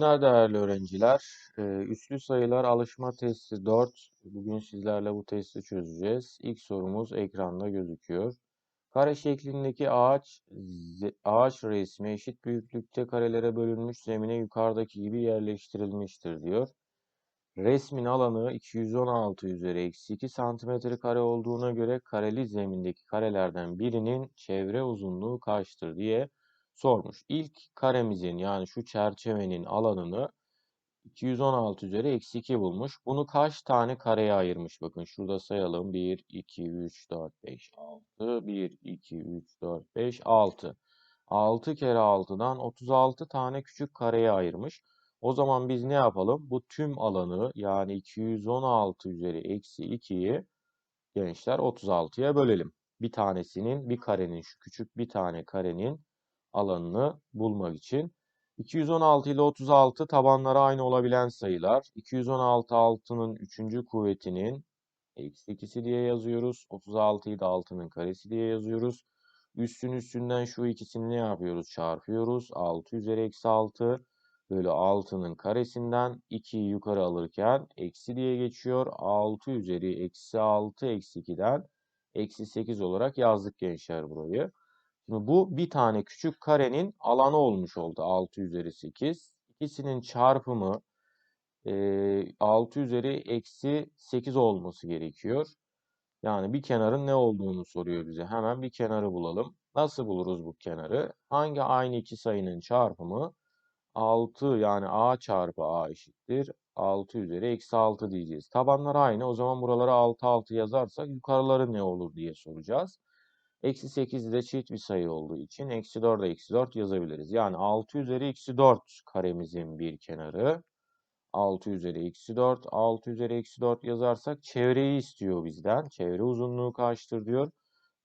Günler değerli öğrenciler. Ee, üslü sayılar alışma testi 4. Bugün sizlerle bu testi çözeceğiz. İlk sorumuz ekranda gözüküyor. Kare şeklindeki ağaç ağaç resmi eşit büyüklükte karelere bölünmüş zemine yukarıdaki gibi yerleştirilmiştir diyor. Resmin alanı 216 üzeri eksi 2 santimetre kare olduğuna göre kareli zemindeki karelerden birinin çevre uzunluğu kaçtır diye sormuş. İlk karemizin yani şu çerçevenin alanını 216 üzeri eksi 2 bulmuş. Bunu kaç tane kareye ayırmış? Bakın şurada sayalım. 1, 2, 3, 4, 5, 6. 1, 2, 3, 4, 5, 6. 6 kere 6'dan 36 tane küçük kareye ayırmış. O zaman biz ne yapalım? Bu tüm alanı yani 216 üzeri eksi 2'yi gençler 36'ya bölelim. Bir tanesinin, bir karenin, şu küçük bir tane karenin alanını bulmak için. 216 ile 36 tabanları aynı olabilen sayılar. 216 altının 3. kuvvetinin eksi ikisi diye yazıyoruz. 36'yı da altının karesi diye yazıyoruz. Üstün üstünden şu ikisini ne yapıyoruz? Çarpıyoruz. 6 üzeri eksi 6 bölü 6'nın karesinden 2'yi yukarı alırken eksi diye geçiyor. 6 üzeri eksi 6 eksi 2'den eksi 8 olarak yazdık gençler burayı. Bu bir tane küçük karenin alanı olmuş oldu. 6 üzeri 8. İkisinin çarpımı e, 6 üzeri eksi 8 olması gerekiyor. Yani bir kenarın ne olduğunu soruyor bize. Hemen bir kenarı bulalım. Nasıl buluruz bu kenarı? Hangi aynı iki sayının çarpımı? 6 yani a çarpı a eşittir. 6 üzeri eksi 6 diyeceğiz. Tabanlar aynı. O zaman buralara 6 6 yazarsak yukarıları ne olur diye soracağız. Eksi 8 de çift bir sayı olduğu için eksi 4'e eksi 4 yazabiliriz. Yani 6 üzeri eksi 4 karemizin bir kenarı. 6 üzeri eksi 4. 6 üzeri eksi 4 yazarsak çevreyi istiyor bizden. Çevre uzunluğu kaçtır diyor.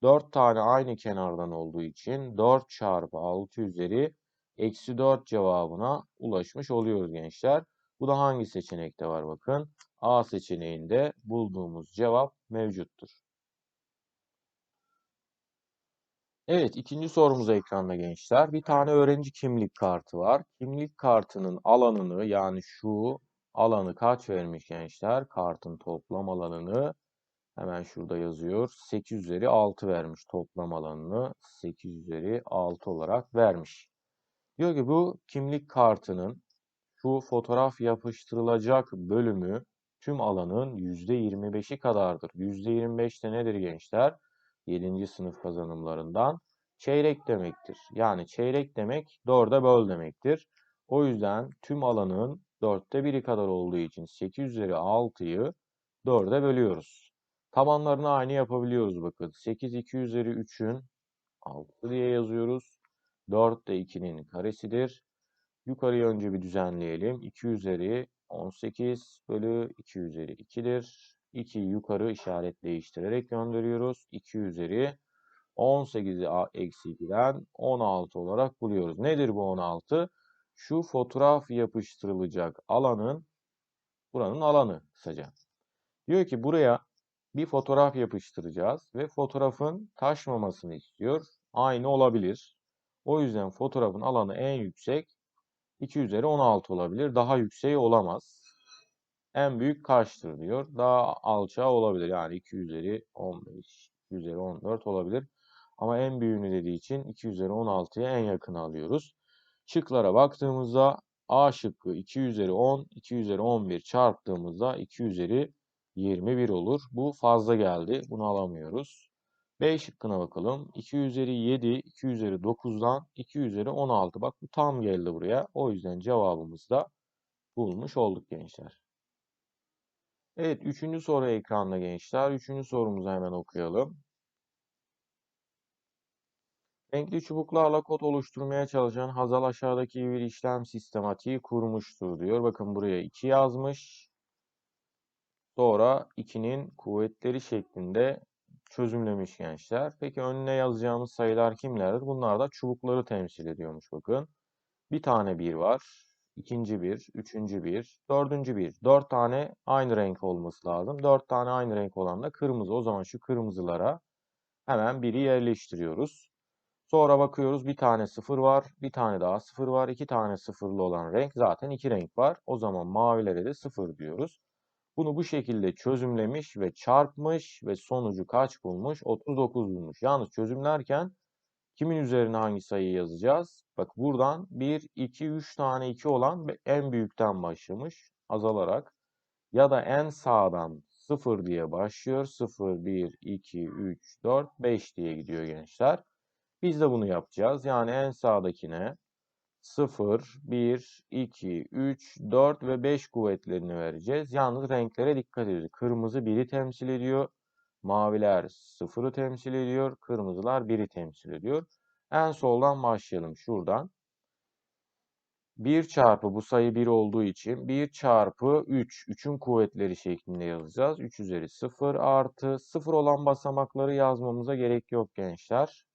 4 tane aynı kenardan olduğu için 4 çarpı 6 üzeri eksi 4 cevabına ulaşmış oluyoruz gençler. Bu da hangi seçenekte var bakın. A seçeneğinde bulduğumuz cevap mevcuttur. Evet, ikinci sorumuz ekranda gençler. Bir tane öğrenci kimlik kartı var. Kimlik kartının alanını yani şu alanı kaç vermiş gençler? Kartın toplam alanını hemen şurada yazıyor. 8 üzeri 6 vermiş toplam alanını. 8 üzeri 6 olarak vermiş. Diyor ki bu kimlik kartının şu fotoğraf yapıştırılacak bölümü tüm alanın %25'i kadardır. %25 de nedir gençler? 7. sınıf kazanımlarından çeyrek demektir. Yani çeyrek demek 4'e böl demektir. O yüzden tüm alanın 4'te 1'i kadar olduğu için 8 üzeri 6'yı 4'e bölüyoruz. Tabanlarını aynı yapabiliyoruz bakın. 8 2 üzeri 3'ün 6 diye yazıyoruz. 4 de 2'nin karesidir. Yukarıya önce bir düzenleyelim. 2 üzeri 18 bölü 2 üzeri 2'dir. 2'yi yukarı işaret değiştirerek gönderiyoruz. 2 üzeri 18'i eksi 2'den 16 olarak buluyoruz. Nedir bu 16? Şu fotoğraf yapıştırılacak alanın buranın alanı kısaca. Diyor ki buraya bir fotoğraf yapıştıracağız ve fotoğrafın taşmamasını istiyor. Aynı olabilir. O yüzden fotoğrafın alanı en yüksek 2 üzeri 16 olabilir. Daha yükseği olamaz en büyük kaçtır diyor. Daha alçağı olabilir. Yani 2 üzeri 15, 2 üzeri 14 olabilir. Ama en büyüğünü dediği için 2 üzeri 16'ya en yakını alıyoruz. Şıklara baktığımızda A şıkkı 2 üzeri 10, 2 üzeri 11 çarptığımızda 2 üzeri 21 olur. Bu fazla geldi. Bunu alamıyoruz. B şıkkına bakalım. 2 üzeri 7, 2 üzeri 9'dan 2 üzeri 16. Bak bu tam geldi buraya. O yüzden cevabımızı da bulmuş olduk gençler. Evet, üçüncü soru ekranda gençler. Üçüncü sorumuzu hemen okuyalım. Renkli çubuklarla kod oluşturmaya çalışan Hazal aşağıdaki bir işlem sistematiği kurmuştur diyor. Bakın buraya 2 yazmış. Sonra 2'nin kuvvetleri şeklinde çözümlemiş gençler. Peki önüne yazacağımız sayılar kimlerdir? Bunlar da çubukları temsil ediyormuş bakın. Bir tane 1 var ikinci bir, üçüncü bir, dördüncü bir. Dört tane aynı renk olması lazım. Dört tane aynı renk olan da kırmızı. O zaman şu kırmızılara hemen biri yerleştiriyoruz. Sonra bakıyoruz bir tane sıfır var, bir tane daha sıfır var, iki tane sıfırlı olan renk zaten iki renk var. O zaman mavilere de sıfır diyoruz. Bunu bu şekilde çözümlemiş ve çarpmış ve sonucu kaç bulmuş? 39 bulmuş. Yalnız çözümlerken kimin üzerine hangi sayıyı yazacağız? Bak buradan 1, 2, 3 tane 2 olan en büyükten başlamış azalarak ya da en sağdan 0 diye başlıyor. 0, 1, 2, 3, 4, 5 diye gidiyor gençler. Biz de bunu yapacağız. Yani en sağdakine 0, 1, 2, 3, 4 ve 5 kuvvetlerini vereceğiz. Yalnız renklere dikkat edin. Kırmızı 1'i temsil ediyor. Maviler 0'ı temsil ediyor. Kırmızılar 1'i temsil ediyor. En soldan başlayalım şuradan. 1 çarpı bu sayı 1 olduğu için 1 çarpı 3. 3'ün kuvvetleri şeklinde yazacağız. 3 üzeri 0 artı 0 olan basamakları yazmamıza gerek yok gençler.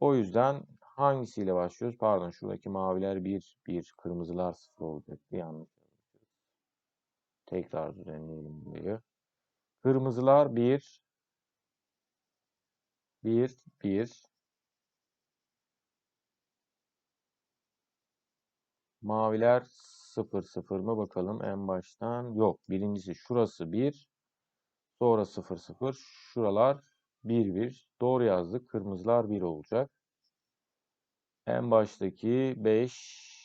O yüzden hangisiyle başlıyoruz? Pardon şuradaki maviler 1, 1, kırmızılar 0 olacaktı. Yanlış Tekrar düzenleyelim burayı. Kırmızılar 1, 1, 1. Maviler 0, 0 mı bakalım en baştan? Yok. Birincisi şurası 1. Sonra 0, 0. Şuralar 1, 1. Doğru yazdık. Kırmızılar 1 olacak. En baştaki 5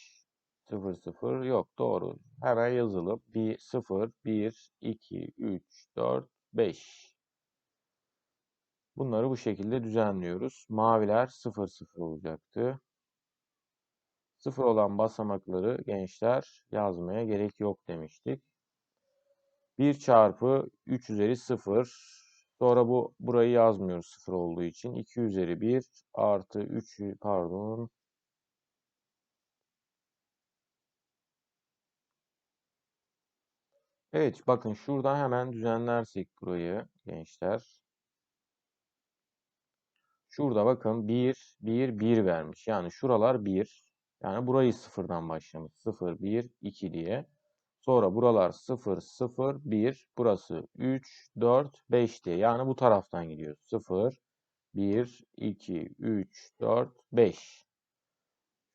0 0 yok doğru. Hemen yazalım. 1 0 1 2 3 4 5. Bunları bu şekilde düzenliyoruz. Maviler 0 0 olacaktı. 0 olan basamakları gençler yazmaya gerek yok demiştik. 1 çarpı 3 üzeri 0 Sonra bu burayı yazmıyoruz sıfır olduğu için. 2 üzeri 1 artı 3 pardon. Evet bakın şuradan hemen düzenlersek burayı gençler. Şurada bakın 1, 1, 1 vermiş. Yani şuralar 1. Yani burayı sıfırdan başlamış. 0, 1, 2 diye. Sonra buralar 0, 0, 1. Burası 3, 4, 5 diye. Yani bu taraftan gidiyor. 0, 1, 2, 3, 4, 5.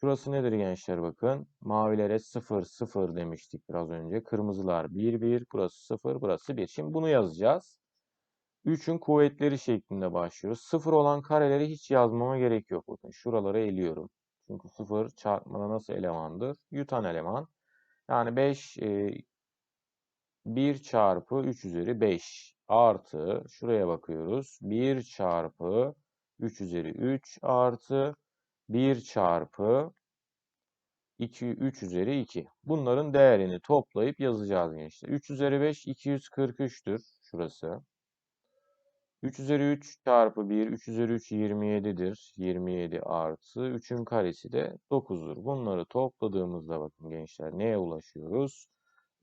Şurası nedir gençler bakın. Mavilere 0, 0 demiştik biraz önce. Kırmızılar 1, 1. Burası 0, burası 1. Şimdi bunu yazacağız. 3'ün kuvvetleri şeklinde başlıyoruz. 0 olan kareleri hiç yazmama gerek yok. Bakın şuraları eliyorum. Çünkü 0 çarpmada nasıl elemandır? Yutan eleman. Yani 5 e, 1 çarpı 3 üzeri 5 artı şuraya bakıyoruz. 1 çarpı 3 üzeri 3 artı 1 çarpı 2, 3 üzeri 2. Bunların değerini toplayıp yazacağız gençler. 3 üzeri 5 243'tür şurası. 3 üzeri 3 çarpı 1, 3 üzeri 3 27'dir. 27 artı 3'ün karesi de 9'dur. Bunları topladığımızda bakın gençler neye ulaşıyoruz?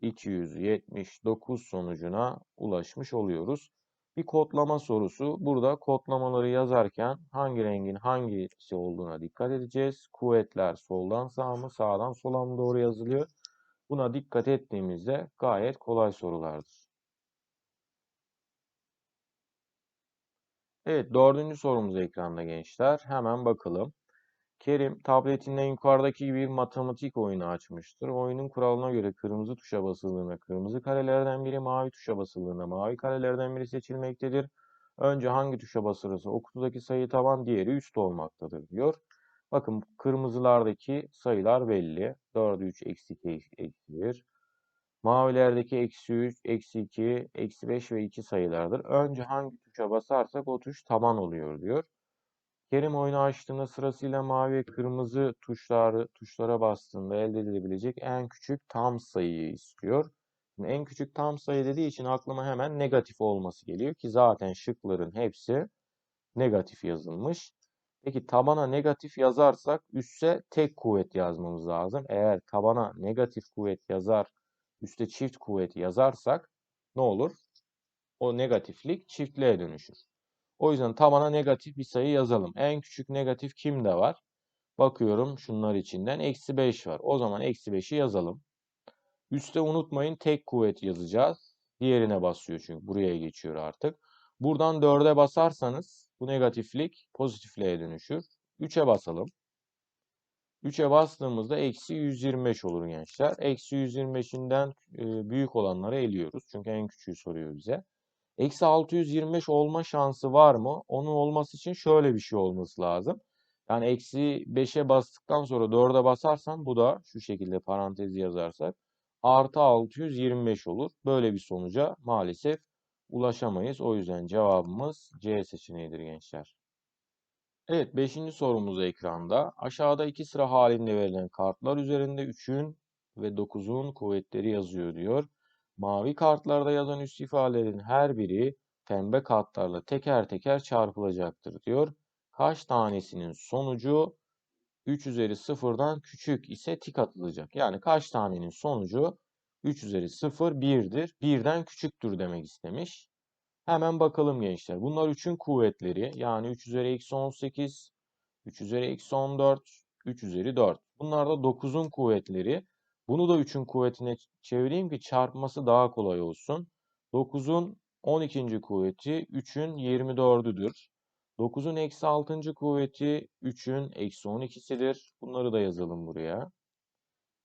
279 sonucuna ulaşmış oluyoruz. Bir kodlama sorusu. Burada kodlamaları yazarken hangi rengin hangisi olduğuna dikkat edeceğiz. Kuvvetler soldan sağa mı, sağdan sola mı doğru yazılıyor. Buna dikkat ettiğimizde gayet kolay sorulardır. Evet, dördüncü sorumuz ekranda gençler. Hemen bakalım. Kerim tabletinden yukarıdaki bir matematik oyunu açmıştır. Oyunun kuralına göre kırmızı tuşa basıldığında kırmızı karelerden biri, mavi tuşa basıldığında mavi karelerden biri seçilmektedir. Önce hangi tuşa basılırsa o kutudaki sayı taban, diğeri üst olmaktadır diyor. Bakın kırmızılardaki sayılar belli. 4'ü 3, eksi 2, eksi 1. Mavilerdeki eksi 3, eksi 2, eksi 5 ve 2 sayılardır. Önce hangi tuşa basarsak o tuş taban oluyor diyor. Kerim oyunu açtığında sırasıyla mavi ve kırmızı tuşları tuşlara bastığında elde edilebilecek en küçük tam sayıyı istiyor. Şimdi en küçük tam sayı dediği için aklıma hemen negatif olması geliyor ki zaten şıkların hepsi negatif yazılmış. Peki tabana negatif yazarsak üsse tek kuvvet yazmamız lazım. Eğer tabana negatif kuvvet yazar, üste çift kuvvet yazarsak ne olur? O negatiflik çiftliğe dönüşür. O yüzden tabana negatif bir sayı yazalım. En küçük negatif kimde var? Bakıyorum şunlar içinden. Eksi 5 var. O zaman eksi 5'i yazalım. Üste unutmayın tek kuvvet yazacağız. Diğerine basıyor çünkü buraya geçiyor artık. Buradan 4'e basarsanız Bu negatiflik pozitifliğe dönüşür. 3'e basalım. 3'e bastığımızda eksi 125 olur gençler. Eksi 125'inden e, büyük olanları eliyoruz. Çünkü en küçüğü soruyor bize. Eksi 625 olma şansı var mı? Onun olması için şöyle bir şey olması lazım. Yani eksi 5'e bastıktan sonra 4'e basarsan bu da şu şekilde parantezi yazarsak artı 625 olur. Böyle bir sonuca maalesef ulaşamayız. O yüzden cevabımız C seçeneğidir gençler. Evet 5. sorumuz ekranda. Aşağıda iki sıra halinde verilen kartlar üzerinde 3'ün ve 9'un kuvvetleri yazıyor diyor. Mavi kartlarda yazan üst ifadelerin her biri pembe kartlarla teker teker çarpılacaktır diyor. Kaç tanesinin sonucu 3 üzeri 0'dan küçük ise tik atılacak. Yani kaç tanenin sonucu 3 üzeri 0 1'dir. 1'den küçüktür demek istemiş. Hemen bakalım gençler. Bunlar 3'ün kuvvetleri. Yani 3 üzeri eksi 18, 3 üzeri eksi 14, 3 üzeri 4. Bunlar da 9'un kuvvetleri. Bunu da 3'ün kuvvetine çevireyim ki çarpması daha kolay olsun. 9'un 12. kuvveti 3'ün 24'üdür. 9'un eksi 6. kuvveti 3'ün eksi 12'sidir. Bunları da yazalım buraya.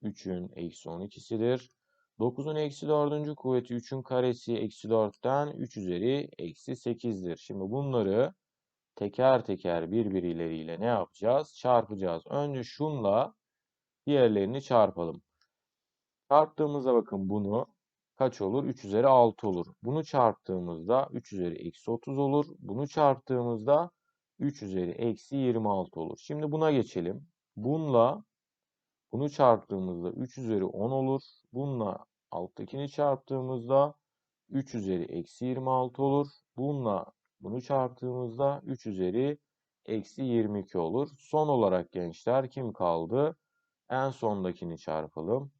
3'ün eksi 12'sidir. 9'un eksi 4. kuvveti 3'ün karesi eksi 4'ten 3 üzeri eksi 8'dir. Şimdi bunları teker teker birbirleriyle ne yapacağız? Çarpacağız. Önce şunla diğerlerini çarpalım. Çarptığımızda bakın bunu kaç olur? 3 üzeri 6 olur. Bunu çarptığımızda 3 üzeri eksi 30 olur. Bunu çarptığımızda 3 üzeri eksi 26 olur. Şimdi buna geçelim. Bununla bunu çarptığımızda 3 üzeri 10 olur. Bununla alttakini çarptığımızda 3 üzeri eksi 26 olur. Bununla bunu çarptığımızda 3 üzeri eksi 22 olur. Son olarak gençler kim kaldı? En sondakini çarpalım.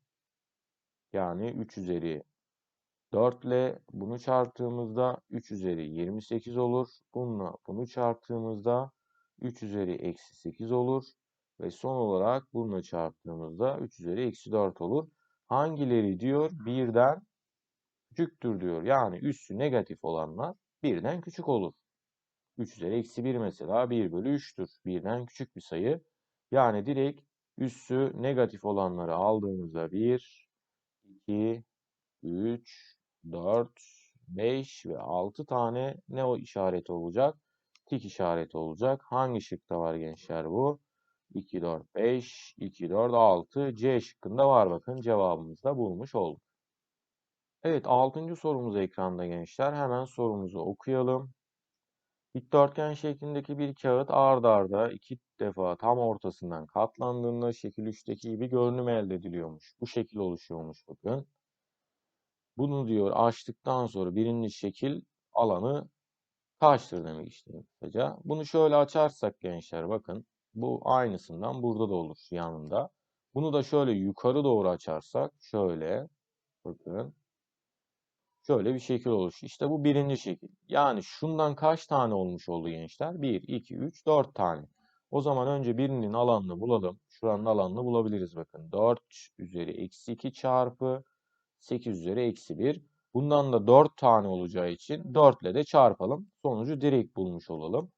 Yani 3 üzeri 4 ile bunu çarptığımızda 3 üzeri 28 olur. Bununla bunu çarptığımızda 3 üzeri eksi 8 olur. Ve son olarak bununla çarptığımızda 3 üzeri eksi 4 olur. Hangileri diyor? Birden küçüktür diyor. Yani üssü negatif olanlar birden küçük olur. 3 üzeri eksi 1 mesela 1 bölü 3'tür. Birden küçük bir sayı. Yani direkt üssü negatif olanları aldığımızda 1, 2, 3, 4, 5 ve 6 tane ne o işareti olacak? Tik işareti olacak. Hangi şıkta var gençler bu? 2, 4, 5, 2, 4, 6. C şıkkında var bakın. Cevabımızı da bulmuş olduk. Evet 6. sorumuz ekranda gençler. Hemen sorumuzu okuyalım. Dikdörtgen şeklindeki bir kağıt ard arda iki defa tam ortasından katlandığında şekil 3'teki gibi görünüm elde ediliyormuş. Bu şekil oluşuyormuş bakın. Bunu diyor açtıktan sonra birinci şekil alanı kaçtır demek işte kısaca. Bunu şöyle açarsak gençler bakın. Bu aynısından burada da olur yanında. Bunu da şöyle yukarı doğru açarsak şöyle bakın. Şöyle bir şekil oluşuyor. İşte bu birinci şekil. Yani şundan kaç tane olmuş oldu gençler? 1, 2, 3, 4 tane. O zaman önce birinin alanını bulalım. Şuranın alanını bulabiliriz bakın. 4 üzeri eksi 2 çarpı 8 üzeri eksi 1. Bundan da 4 tane olacağı için 4 ile de çarpalım. Sonucu direkt bulmuş olalım.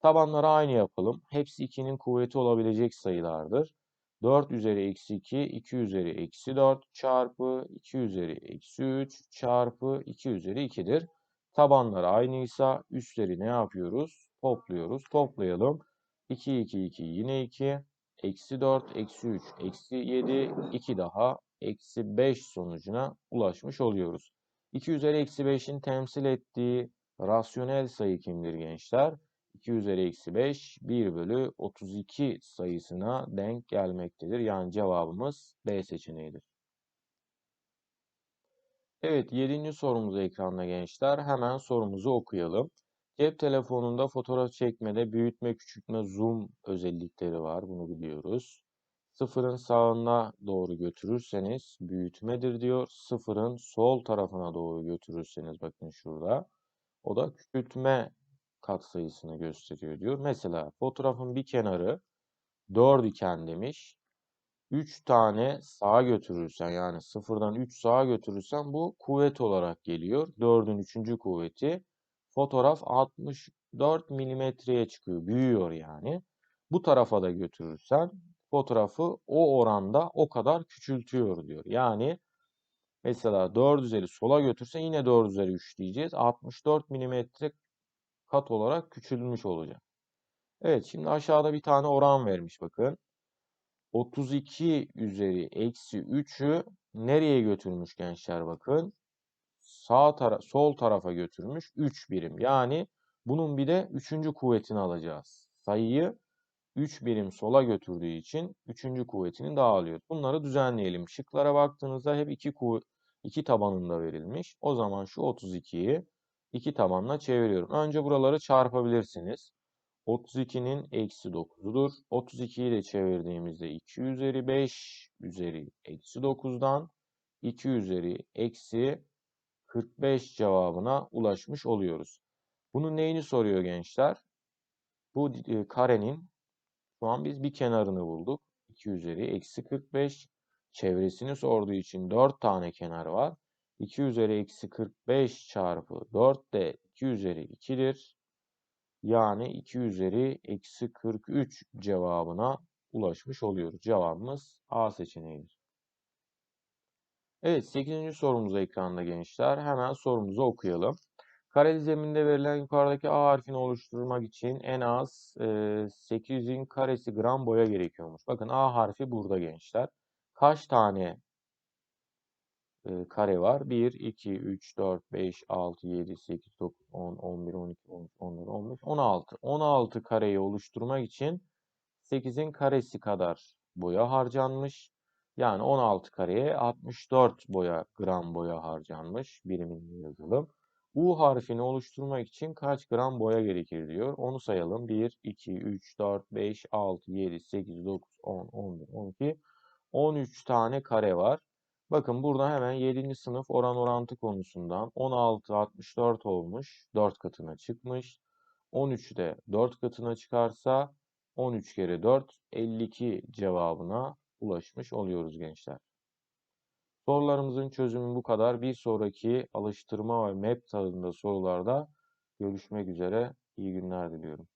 Tabanları aynı yapalım. Hepsi 2'nin kuvveti olabilecek sayılardır. 4 üzeri eksi 2, 2 üzeri eksi 4 çarpı 2 üzeri eksi 3 çarpı 2 üzeri 2'dir. Tabanlar aynıysa üstleri ne yapıyoruz? Topluyoruz. Toplayalım. 2, 2, 2 yine 2. Eksi 4, eksi 3, eksi 7, 2 daha eksi 5 sonucuna ulaşmış oluyoruz. 2 üzeri eksi 5'in temsil ettiği rasyonel sayı kimdir gençler? 2 üzeri eksi 5 1 bölü 32 sayısına denk gelmektedir. Yani cevabımız B seçeneğidir. Evet 7. sorumuz ekranda gençler. Hemen sorumuzu okuyalım. Cep telefonunda fotoğraf çekmede büyütme, küçültme, zoom özellikleri var. Bunu biliyoruz. Sıfırın sağına doğru götürürseniz büyütmedir diyor. Sıfırın sol tarafına doğru götürürseniz bakın şurada. O da küçültme katsayısını gösteriyor diyor. Mesela fotoğrafın bir kenarı 4 iken demiş. 3 tane sağa götürürsen yani sıfırdan 3 sağa götürürsen bu kuvvet olarak geliyor. 4'ün 3. kuvveti. Fotoğraf 60 4 milimetreye çıkıyor. Büyüyor yani. Bu tarafa da götürürsen fotoğrafı o oranda o kadar küçültüyor diyor. Yani mesela 4 üzeri sola götürsen yine 4 üzeri 3 diyeceğiz. 64 milimetre kat olarak küçülmüş olacak. Evet şimdi aşağıda bir tane oran vermiş bakın. 32 üzeri eksi 3'ü nereye götürmüş gençler bakın. Sağ tara sol tarafa götürmüş 3 birim. Yani bunun bir de 3. kuvvetini alacağız. Sayıyı 3 birim sola götürdüğü için 3. kuvvetini daha alıyor. Bunları düzenleyelim. Şıklara baktığınızda hep 2 kuvvet 2 tabanında verilmiş. O zaman şu 32'yi 2 tabanla çeviriyorum. Önce buraları çarpabilirsiniz. 32'nin eksi 9'udur. 32'yi de çevirdiğimizde 2 üzeri 5 üzeri eksi 9'dan 2 üzeri eksi 45 cevabına ulaşmış oluyoruz. Bunun neyini soruyor gençler? Bu e, karenin şu an biz bir kenarını bulduk. 2 üzeri eksi 45. Çevresini sorduğu için 4 tane kenar var. 2 üzeri eksi 45 çarpı 4 de 2 üzeri 2'dir. Yani 2 üzeri eksi 43 cevabına ulaşmış oluyoruz. Cevabımız A seçeneğidir. Evet 8. sorumuz ekranda gençler. Hemen sorumuzu okuyalım. Kareli zeminde verilen yukarıdaki A harfini oluşturmak için en az e, 800'in karesi gram boya gerekiyormuş. Bakın A harfi burada gençler. Kaç tane e, kare var? 1, 2, 3, 4, 5, 6, 7, 8, 9, 10, 11, 12, 13, 14, 15, 16. 16 kareyi oluşturmak için 8'in karesi kadar boya harcanmış. Yani 16 kareye 64 boya gram boya harcanmış. Biriminde yazalım. U harfini oluşturmak için kaç gram boya gerekir diyor. Onu sayalım. 1, 2, 3, 4, 5, 6, 7, 8, 9, 10, 11, 12, 13 tane kare var. Bakın burada hemen 7. sınıf oran orantı konusundan 16 64 olmuş. 4 katına çıkmış. 13 de 4 katına çıkarsa 13 kere 4 52 cevabına ulaşmış oluyoruz gençler. Sorularımızın çözümü bu kadar. Bir sonraki alıştırma ve map tadında sorularda görüşmek üzere. İyi günler diliyorum.